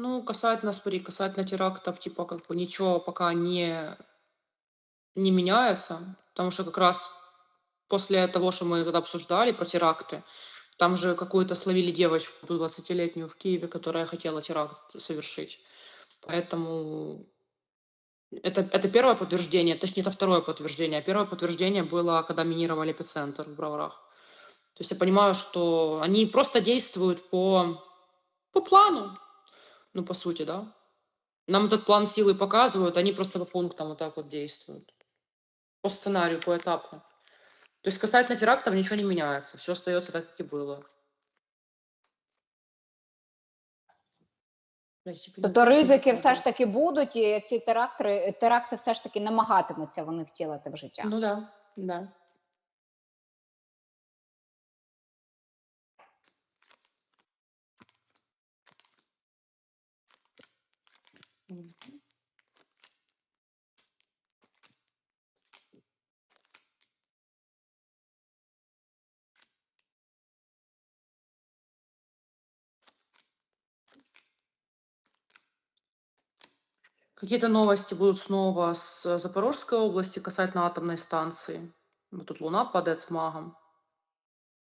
Ну, касательно, смотри, касательно терактов, типа, как бы ничего пока не, не меняется, потому что как раз после того, что мы тогда обсуждали про теракты, там же какую-то словили девочку, ту 20-летнюю в Киеве, которая хотела теракт совершить. Поэтому это, это первое подтверждение, точнее, это второе подтверждение. А первое подтверждение было, когда минировали эпицентр в Броварах. То есть я понимаю, что они просто действуют по, по плану, ну, по сути, да. Нам этот план силы показывают, они просто по пунктам вот так вот действуют. По сценарию, поэтапно. То есть касательно терактов ничего не меняется, все остается так, как и было. Тобто ризики все ж таки будуть, і ці теракти, теракти все ж таки намагатимуться вони втілити в життя. Ну да, да. Какие-то новости будут снова с Запорожской области касательно атомной станции. Вот тут Луна падает с магом.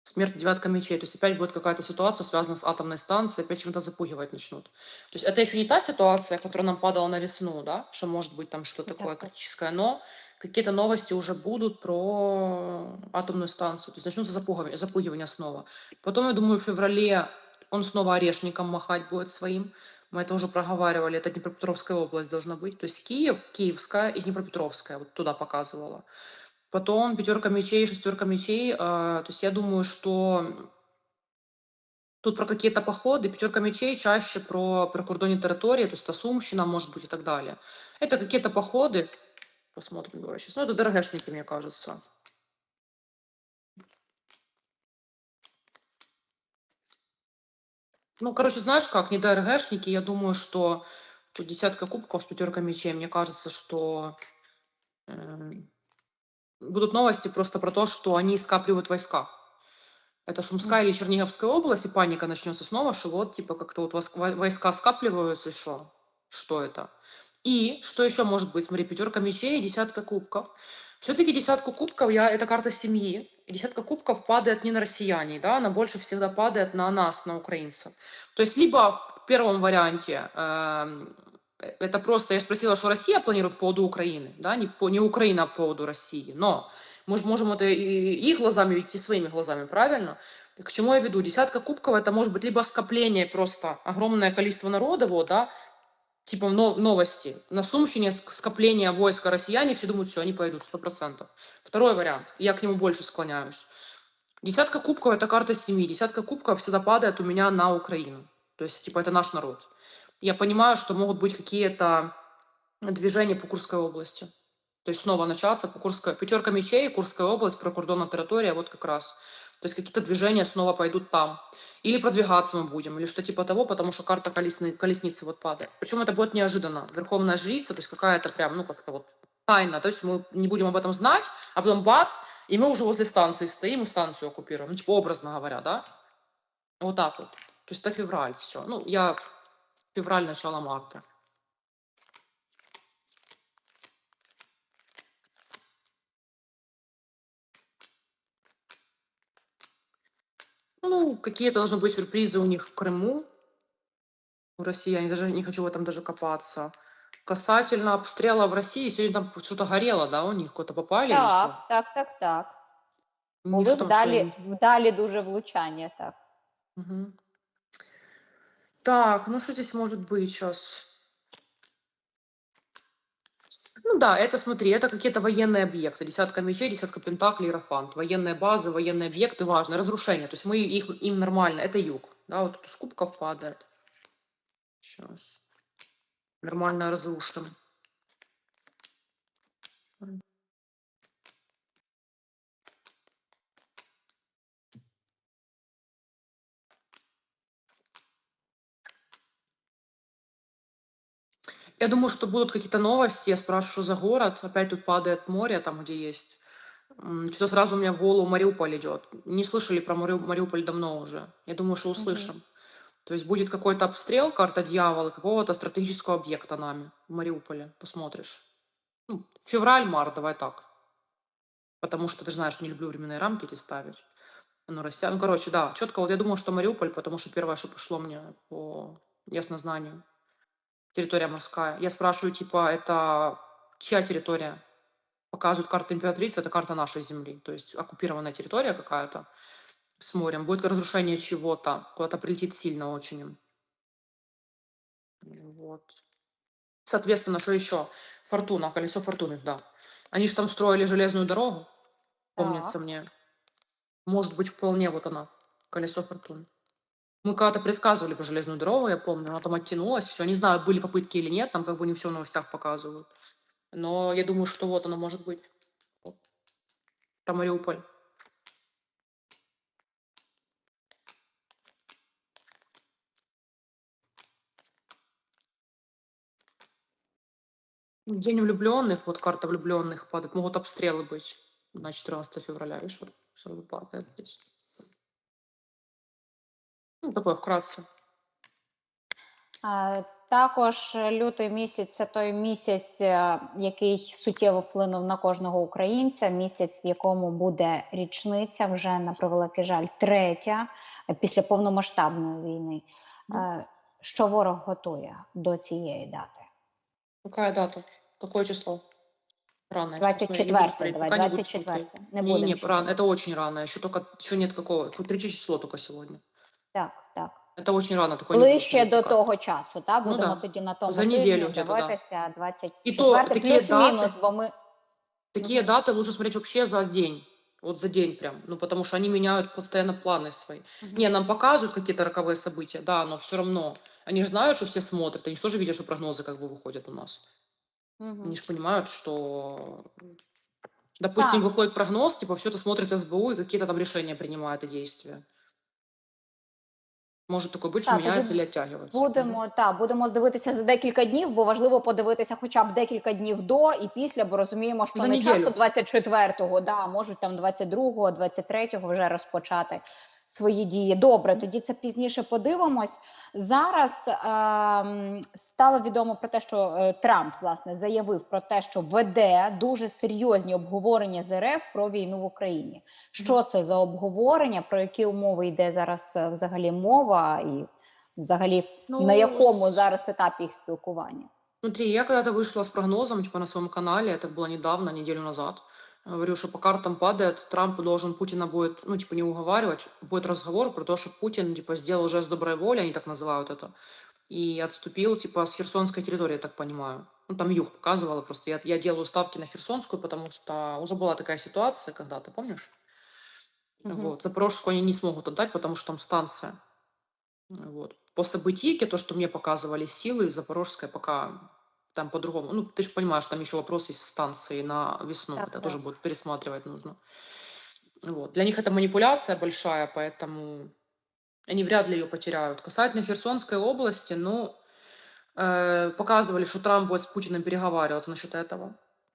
Смерть девятка мечей. То есть опять будет какая-то ситуация, связанная с атомной станцией, опять чем-то запугивать начнут. То есть это еще не та ситуация, которая нам падала на весну, да, что может быть там что-то такое Так. критическое, но какие-то новости уже будут про атомную станцию. То есть начнутся запугивания, запугивания снова. Потом, я думаю, в феврале он снова орешником махать будет своим. Мы это уже проговаривали, это Днепропетровская область должна быть. То есть Киев, Киевская и Днепропетровская, вот туда показывала. Потом пятерка мечей, шестерка мечей. э, то есть я думаю, что тут про какие-то походы, пятерка мечей чаще про прикордонні территории, то есть это Сумщина, может быть, и так далее. Это какие-то походы. Посмотрим, давай сейчас. Ну, это ДРГшники, мне кажется. Ну, короче, знаешь как, не ДРГшники, я думаю, что тут десятка кубков, пятерка мечей. Мне кажется, что эм, будут новости просто про то, что они скапливают войска. Это Сумская или Черниговская область, и паника начнется снова, что вот, типа, как-то вот войска скапливаются, и что? Что это? И что еще может быть? Смотри, пятерка мечей и десятка кубков. Все-таки десятку кубков я, это карта семьи. И десятка кубков падает не на россияне, да, она больше всегда падает на нас, на украинцев. То есть либо в первом варианте э, это просто, я спросила, что Россия планирует по поводу Украины, да, не, по, не Украина а по поводу России, но мы же можем это и их глазами и своими глазами, правильно? К чему я веду? Десятка кубков это может быть либо скопление просто огромное количество народа, вот, да, типа но- новости. На Сумщине ск- скопление войска россияне, все думают, все, они пойдут, сто процентов. Второй вариант, я к нему больше склоняюсь. Десятка кубков это карта семьи. Десятка кубков всегда падает у меня на Украину. То есть, типа, это наш народ. Я понимаю, что могут быть какие-то движения по Курской области. То есть снова начаться по Курской... Пятерка мечей, Курская область, прикордонная территория, вот как раз. То есть какие-то движения снова пойдут там. Или продвигаться мы будем, или что типа того, потому что карта колесны... колесницы вот падает. Причем это будет неожиданно. Верховная жрица, то есть какая-то прям, ну как-то вот тайна. То есть мы не будем об этом знать, а потом бац, и мы уже возле станции стоим и станцию оккупируем. Ну, типа, образно говоря, да? Вот так вот. То есть это февраль, все. Ну, я февраль, начало марта. Ну, какие-то должны быть сюрпризы у них в Крыму. У России, я даже не хочу в этом даже копаться. Касательно обстрела в России, сегодня там что-то горело, да, у них куда-то попали еще? Так, так, так, так. Не Були вдалі, вдалі дуже влучання, так. Мгм. Так, ну что здесь может быть сейчас? Ну да, это смотри, это какие-то военные объекты. Десятка мечей, десятка пентаклей, иерофант. Военные базы, военные объекты важны. Разрушение. То есть мы их, им нормально. Это юг. Да, вот тут с кубков падает. Сейчас. Нормально разрушим. Я думаю, что будут какие-то новости. Я спрашиваю, что за город. Опять тут падает море, там, где есть. Что-то сразу у меня в голову Мариуполь идет. Не слышали про Мари- Мариуполь давно уже. Я думаю, что услышим. То есть будет какой-то обстрел, карта дьявола, какого-то стратегического объекта нами в Мариуполе. Посмотришь. Ну, февраль-март, давай так. Потому что ты знаешь, не люблю временные рамки эти ставить. Ну, растя... ну, короче, да, четко. Вот я думаю, что Мариуполь, потому что первое, что пошло мне по яснознанию. Территория морская. Я спрашиваю, типа, это чья территория? Показывают карта императрицы, это карта нашей земли. То есть оккупированная территория какая-то с морем. Будет разрушение чего-то. Куда-то прилетит сильно очень. Вот. Соответственно, что еще? Фортуна, колесо фортуны, да. Они же там строили железную дорогу, помнится Так. мне. Может быть, вполне вот она, колесо фортуны. Мы когда-то предсказывали про железную дорогу, я помню, она там оттянулась, все. Не знаю, были попытки или нет, там как бы не все в новостях показывают. Но я думаю, что вот оно может быть. Вот. Про Мариуполь. День влюбленных, вот карта влюбленных падает, могут обстрелы быть на 14 февраля, видишь, вот сразу падает здесь. Ну, такое вкратце. А, Також лютий місяць це той місяць, е, який суттєво вплинув на кожного українця. Місяць, в якому буде річниця, вже на превеликий жаль, третя е, після повномасштабної війни. Е, Що ворог готує до цієї дати? Какая дата? Какое число? Рано. я щас смотрю, не буду 24, давай, пока не 24. Не Не, не, ще рано, это очень рано, еще только, еще нет какого, третье число только сегодня. Так, так. Это очень рано, такое не буду Ближче смотреть до пока. того часу, та Ну будемо да. тоді на тому За тижні неділю где-то, да. дивитися 24 І то такі плюс-мінус, дати- бо ми Такие даты лучше смотреть вообще за день. Вот за день прям. Ну, потому что они меняют постоянно планы свои. Не, нам показывают какие-то роковые события, да, но все равно. Они же знают, что все смотрят. Они же тоже видят, что прогнозы как бы выходят у нас. Мгм. Они же понимают, что, допустим, Да. выходит прогноз, типа все это смотрит СБУ и какие-то там решения принимают и действия. Такое быть, что Да, тоді меняется. Будемо та будемо дивитися за декілька днів, бо важливо подивитися хоча б декілька днів до і після, бо розуміємо, що За не неділю. часто 24-го, да, можуть там 22-го, 23-го вже розпочати свої дії. Добре, тоді це пізніше подивимось. Зараз ем, стало відомо про те, що е, Трамп власне заявив про те, що веде дуже серйозні обговорення з РФ про війну в Україні. Що це за обговорення? Про які умови йде зараз е, взагалі мова, і взагалі Ну, на якому с- зараз етапі їх спілкування? Смотри, я когда-то вышла с прогнозом, типа на своем канале, это было недавно, неделю назад. Говорю, что по картам падает, Трамп должен Путина будет, ну, типа, не уговаривать, будет разговор про то, что Путин, типа, сделал жест доброй воли, они так называют это, и отступил, типа, с Херсонской территории, я так понимаю. Ну, там юг показывала, просто я, я делаю ставки на Херсонскую, потому что уже была такая ситуация когда-то, помнишь? Мгм. Вот. Запорожскую они не смогут отдать, потому что там станция. Вот. По событийке, то, что мне показывали силы, Запорожская пока там по-другому. Ну, ты же понимаешь, там еще вопрос есть станции на весну. Так, это да. тоже будет пересматривать нужно. Вот. Для них это манипуляция большая, поэтому они вряд ли ее потеряют. Касательно Херсонской области, ну, э, показывали, что Трамп будет с Путиным переговариваться насчет этого.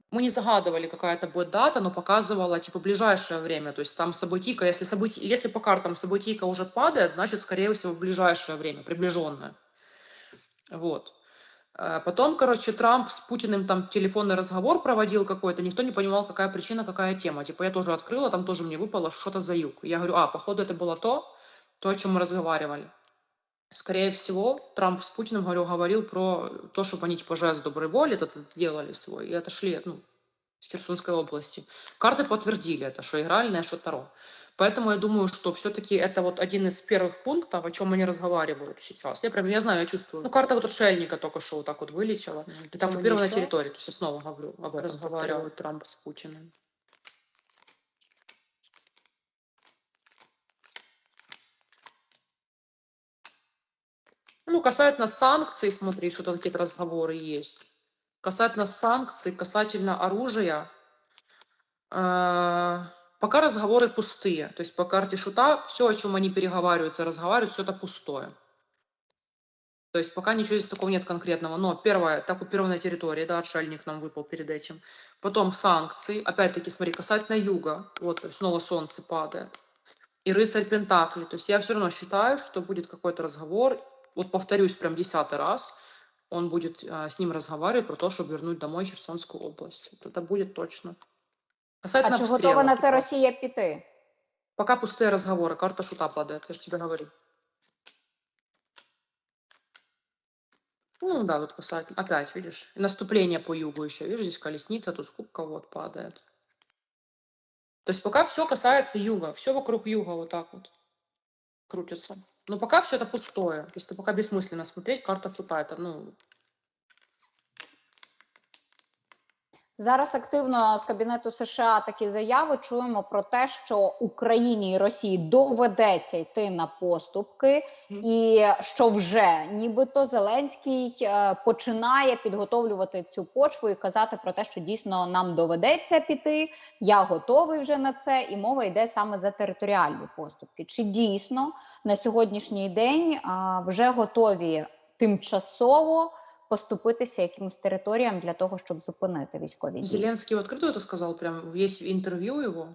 Мы не загадывали, какая это будет дата, но показывала, типа, ближайшее время. То есть там событийка, если, событий, если по картам событийка уже падает, значит, скорее всего, в ближайшее время, приближенное. Вот. Э, Потом, короче, Трамп с Путиным там телефонный разговор проводил какой-то, никто не понимал, какая причина, какая тема. Типа я тоже открыла, там тоже мне выпало что-то за юг. Я говорю, а, походу это было то, то, о чем мы разговаривали. Скорее всего, Трамп с Путиным, говорю, говорил про то, чтобы они типа жест доброй воли этот сделали свой и отошли ну, с Херсонской области. Карты подтвердили это, что игральное, что Таро. Поэтому я думаю, что все-таки это вот один из первых пунктов, о чем они разговаривают сейчас. Я прям, я знаю, я чувствую. Ну, карта вот отшельника только что вот так вот вылетела. Это Чем они оккупированная еще территория. То есть я снова говорю об этом. Разговаривают Трамп с Путиным. Ну, касательно санкций, смотри, что-то какие-то разговоры есть. Касательно санкций, касательно оружия, э, пока разговоры пустые. То есть по карте шута все, о чем они переговариваются, разговаривают, все это пустое. То есть пока ничего здесь такого нет конкретного. Но первое, это оккупированная территория, да, отшельник нам выпал перед этим. Потом санкции, опять-таки, смотри, касательно юга, вот снова солнце падает. и рыцарь Пентакли. То есть я все равно считаю, что будет какой-то разговор. Вот повторюсь прям десятый раз. Он будет а, с ним разговаривать про то, чтобы вернуть домой Херсонскую область. Вот это будет точно. Касательно А чи обстрела, готова на це типа, Росія піти? Пока пустые разговоры, карта шута падает, я же тебе говорю. Ну да, вот касательно, опять, видишь, и наступление по югу еще, видишь, здесь колесница, тут кубка вот падает. То есть пока все касается юга, все вокруг юга вот так вот крутится. Но пока все это пустое, то есть это пока бессмысленно смотреть, карта это, ну, Зараз активно з кабінету США такі заяви чуємо про те, що Україні і Росії доведеться йти на поступки, і що вже нібито Зеленський е, починає підготовлювати цю почву і казати про те, що дійсно нам доведеться піти. Я готовий вже на це, і мова йде саме за територіальні поступки. Чи дійсно на сьогоднішній день вже готові тимчасово? поступитися якимось територіям для того, щоб зупинити військові дії. Зеленский в открытую это сказал, прям есть интервью его.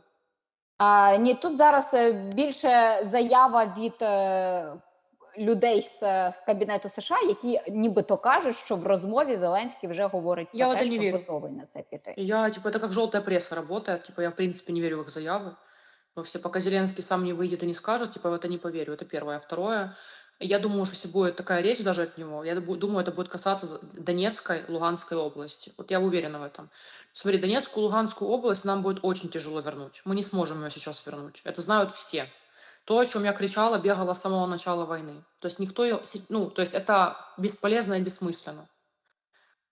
А, ні, тут зараз е, більше заява від е, людей з е, кабінету США, які нібито кажуть, що в розмові Зеленський вже говорить Я про в те, це не що вірю. готовий на це піти. Я, типа, это как желтая пресса работает. Типа, я, в принципе, не верю в их заявы. Но все, пока Зеленский сам не выйдет и не скажет, типа, в это не поверю. Это первое. Второе, я думаю, что если будет такая речь даже от него, я думаю, это будет касаться Донецкой, Луганской области. Вот я уверена в этом. Смотри, Донецкую, Луганскую область нам будет очень тяжело вернуть. Мы не сможем ее сейчас вернуть. Это знают все. То, о чем я кричала, бегала с самого начала войны. То есть никто ее... Ну, то есть это бесполезно и бессмысленно.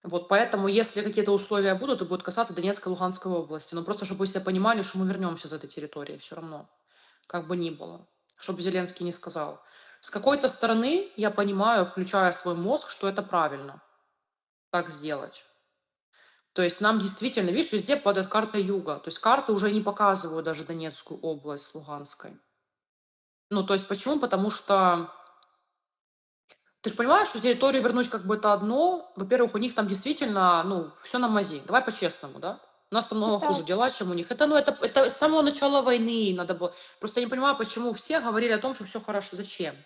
Вот поэтому, если какие-то условия будут, то будет касаться Донецкой Луганской области. Но просто, чтобы все понимали, что мы вернемся за этой территории все равно. Как бы ни было. Чтобы Зеленский не сказал. С какой-то стороны я понимаю, включая свой мозг, что это правильно. Так сделать. То есть нам действительно, видишь, везде падает карта юга. То есть карты уже не показывают даже Донецкую область с Луганской. Ну, то есть почему? Потому что ты же понимаешь, что территорию вернуть как бы это одно. Во-первых, у них там действительно, ну, все на мази. Давай по-честному, да? У нас там много Да. хуже дела, чем у них. Это, ну, это, это с самого начала войны надо было. Просто я не понимаю, почему все говорили о том, что все хорошо. Зачем?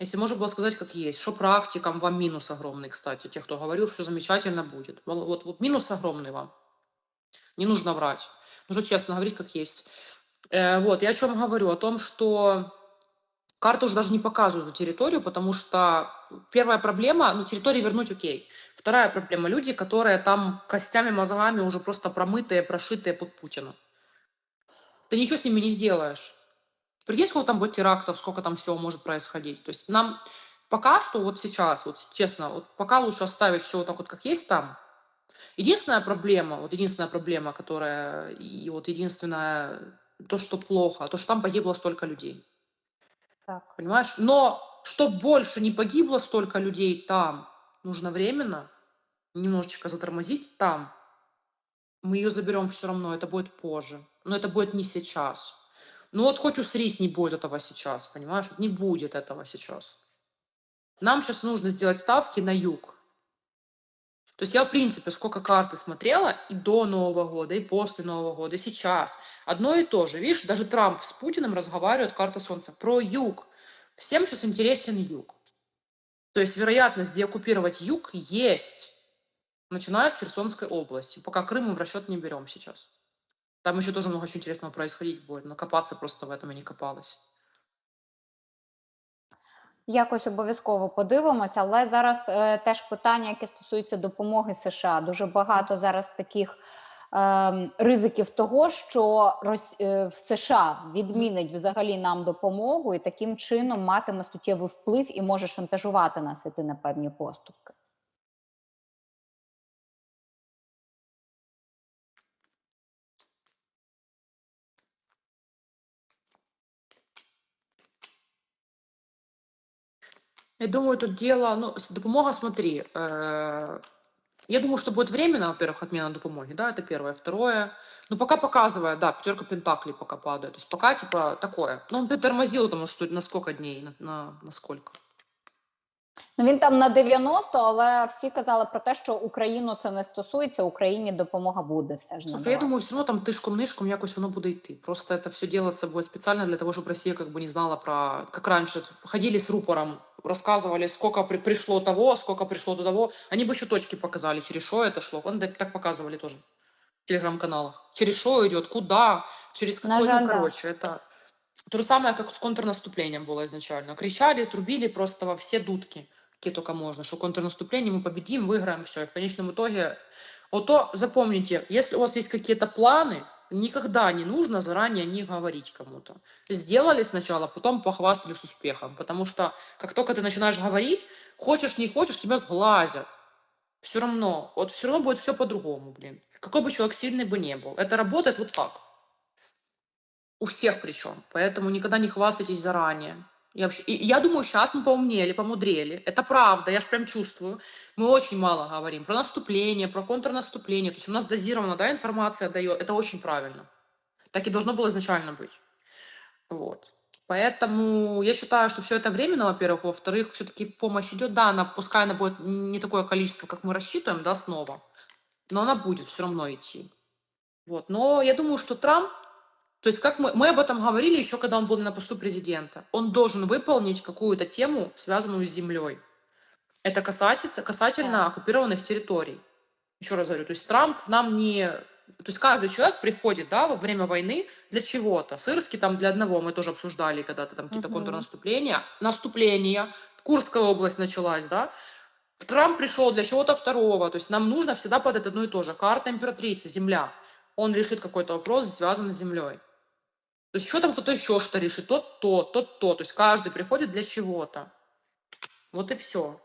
Если можно было сказать, как есть. Что практикам вам минус огромный, кстати. Те, кто говорил, что замечательно будет. Вот, вот минус огромный вам. Не нужно врать. Нужно честно говорить, как есть. Э, вот, я о чем говорю? О том, что карты уже даже не показывают за территорию, потому что первая проблема, ну, территорию вернуть окей. Вторая проблема, люди, которые там костями, мозгами уже просто промытые, прошитые под Путина. Ты ничего с ними не сделаешь. Прикинь, сколько там будет терактов, сколько там всего может происходить. То есть нам пока что вот сейчас, вот честно, вот пока лучше оставить все вот так вот, как есть там. Единственная проблема, вот единственная проблема, которая, и вот единственное, то, что плохо, то, что там погибло столько людей. Так. Понимаешь? Но чтобы больше не погибло столько людей там, нужно временно немножечко затормозить там. Мы ее заберем все равно, это будет позже. Но это будет не сейчас. Ну вот хоть усрись, не будет этого сейчас, понимаешь? Не будет этого сейчас. Нам сейчас нужно сделать ставки на юг. То есть я, в принципе, сколько карты смотрела и до Нового года, и после Нового года, и сейчас. Одно и то же. Видишь, даже Трамп с Путиным разговаривает, карта Солнца, про юг. Всем сейчас интересен юг. То есть вероятность деоккупировать юг есть, начиная с Херсонской области. Пока Крым мы в расчет не берем сейчас. Там еще тоже много чего интересного происходить будет, но копаться просто в этом и не копалось. Якось обов'язково подивимося, але зараз е, теж питання, яке стосується допомоги США. Дуже багато зараз таких е, ризиків того, що е, в США відмінить взагалі нам допомогу і таким чином матиме суттєвий вплив і може шантажувати нас іти на певні поступки. Я думаю, тут дело, ну, допомога, смотри, э, я думаю, что будет временно, во-первых, отмена допомоги, да, это первое. Второе, ну, пока показывает, да, пятерка пентаклей пока падает, то есть пока, типа, такое. Ну, он притормозил там на, сто- на сколько дней, на, на, на сколько? Ну він там на 90, але всі казали про те, що Україну це не стосується. Україні допомога буде все ж Слухай, я надавати. думаю, все одно там тишком-нишком якось воно буде йти. Просто это все делается будет специально для того, чтобы Россия как бы не знала про... Как раньше, ходили с рупором, рассказывали, сколько при- пришло того, сколько пришло до того. Они бы еще точки показали, через что это шло. Вон так показывали тоже в телеграм-каналах. Через что идет, куда, через какой, жаль, ну, да. короче, это... То же самое, как с контрнаступлением было изначально. Кричали, трубили просто во все дудки, какие только можно, что контрнаступление мы победим, выиграем, все. И в конечном итоге вот то запомните, если у вас есть какие-то планы, никогда не нужно заранее них говорить кому-то. Сделали сначала, потом похвастались успехом. Потому что как только ты начинаешь говорить, хочешь не хочешь, тебя сглазят. Все равно, вот все равно будет все по-другому, блин. Какой бы человек сильный бы не был. Это работает вот так. У всех причем. Поэтому никогда не хвастайтесь заранее. Я, вообще, я думаю, сейчас мы поумнели, помудрели. Это правда, я ж прям чувствую. Мы очень мало говорим про наступление, про контрнаступление. То есть у нас дозирована да, информация дает. Это очень правильно. Так и должно было изначально быть. Вот. Поэтому я считаю, что все это временно, во-первых. Во-вторых, все-таки помощь идет. Да, она, пускай она будет не такое количество, как мы рассчитываем, да, снова. Но она будет все равно идти. Вот. Но я думаю, что Трамп, то есть как мы, мы об этом говорили еще, когда он был на посту президента, он должен выполнить какую-то тему, связанную с землей. Это касается, касательно оккупированных территорий. Еще раз говорю, то есть Трамп нам не... То есть каждый человек приходит, да, во время войны для чего-то. Сырский там для одного, мы тоже обсуждали когда-то там какие-то Мгм. контрнаступления. Наступления. Курская область началась, да. Трамп пришел для чего-то второго. То есть нам нужно всегда подать одно и то же. Карта императрицы, земля. Он решит какой-то вопрос, связанный с землей. То есть еще там кто-то еще что-то решит. Тот то, тот то. То есть каждый приходит для чего-то. Вот и все.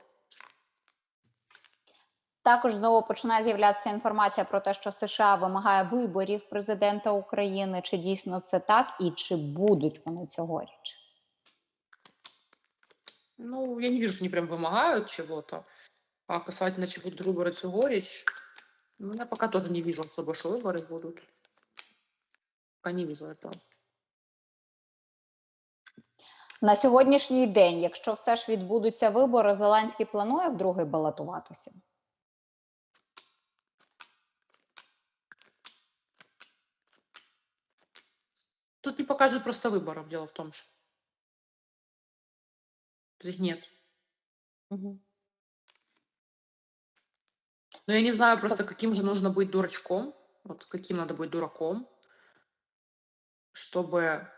Також знову починає з'являтися інформація про те, що США вимагає виборів президента України. Чи дійсно це так, і чи будуть вони цьогоріч? Ну, я не вижу, что они прям вымогают чего-то. А касательно чего будут выборы цьогоріч, ну, я пока тоже не вижу особо, что выборы будут. Пока не вижу этого. На сьогоднішній день, якщо все ж відбудуться вибори, Зеленський планує вдруге балотуватися. Тут не показывают просто выборов, дело в том же. Их нет. Но я не знаю просто, каким же нужно быть дурачком, вот каким надо быть дураком, чтобы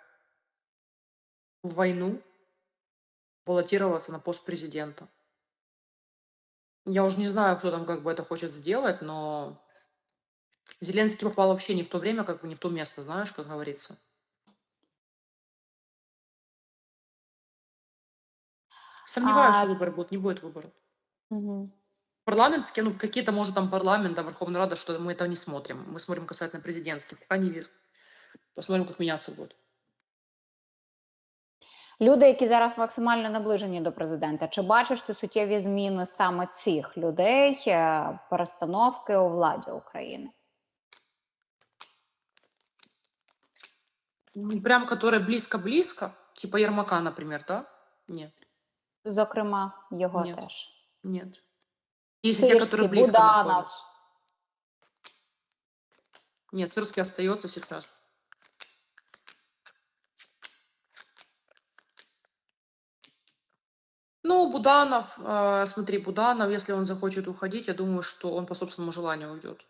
в войну баллотироваться на пост президента. Я уже не знаю, кто там как бы это хочет сделать, но Зеленский попал вообще не в то время, как бы не в то место, знаешь, как говорится. Сомневаюсь, А- что выборы будут, не будет выборов. Парламентские, ну, какие-то, может, там парламент, да, Верховная Рада, что мы это не смотрим. Мы смотрим касательно президентских. Пока не вижу. Посмотрим, как меняться будет. Люди, які зараз максимально наближені до президента, чи бачиш ти суттєві зміни саме цих людей, е, перестановки у владі України? Ну, Прям, которые близко-близко, типа Ермака, например, да? Нет, Зокрема, його Ні. теж. нет. Есть те, Сырский, которые близко Буданов. находятся. Нет, Сырский остается сейчас. Ну, Буданов, э, смотри, Буданов, если он захочет уходить, я думаю, что он по собственному желанию уйдет.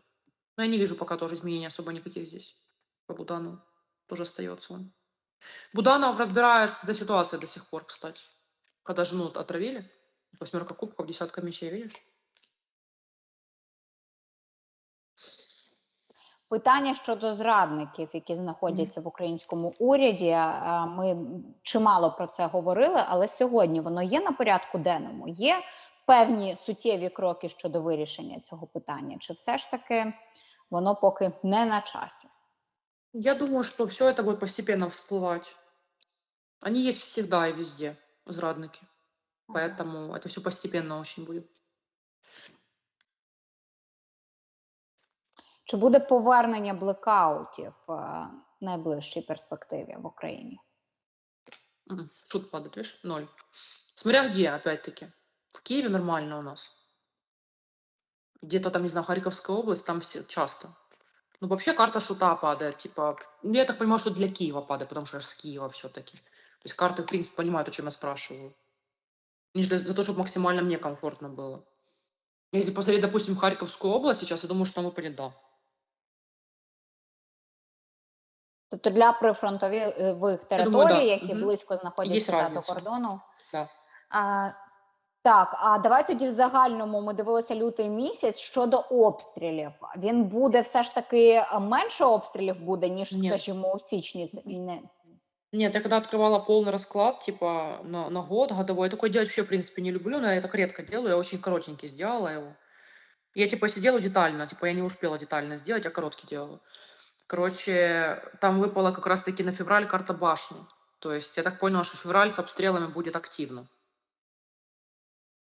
Но я не вижу пока тоже изменений особо никаких здесь. По Буданову тоже остается он. Буданов разбирается с этой ситуацией до сих пор, кстати. Когда жену отравили, восьмерка кубков, десятка мечей, видишь? Питання щодо зрадників, які знаходяться в українському уряді. е, Ми чимало про це говорили, але сьогодні воно є на порядку денному. Є певні суттєві кроки щодо вирішення цього питання. Чи все ж таки воно поки не на часі? Я думаю, что все это будет постепенно всплывать. Они есть всегда и везде, зрадники. Поэтому это все постепенно очень будет. Чи буде повернення блекаутів е, в найближчій перспективі в Україні? М, Шут падает, видишь? Ноль. Смотря где, опять-таки. В В Киеве нормально у нас. Где-то там, не знаю, Харьковская область, там все часто. Ну, вообще карта шута падает, типа, ну, я так понимаю, что для Киева падает, потому что я ж с Киева все-таки. То есть карты, в принципе, понимают, о чем я спрашиваю. Они же для- за то, чтобы максимально мне комфортно было. Если посмотреть, допустим, Харьковскую область сейчас, я думаю, что там выпадет да. Тобто для прифронтових територій, думаю, да. які Мгм. близько знаходяться до кордону. Да. А, так, а давай тоді в загальному ми дивилися лютий місяць щодо обстрілів. Він буде все ж таки е, менше обстрілів буде, ніж, Ні. скажімо, у січні. Це і не Нет, я когда открывала полный расклад, типа, на, на год годовой, я такой делать вообще, в принципе, не люблю, но я так редко делаю, я очень коротенький сделала его. Я, типа, сидела детально, типа, я не успела детально сделать, я короткий делала. Короче, там выпала как раз-таки на февраль карта башни. То есть я так поняла, что февраль с обстрелами будет активно.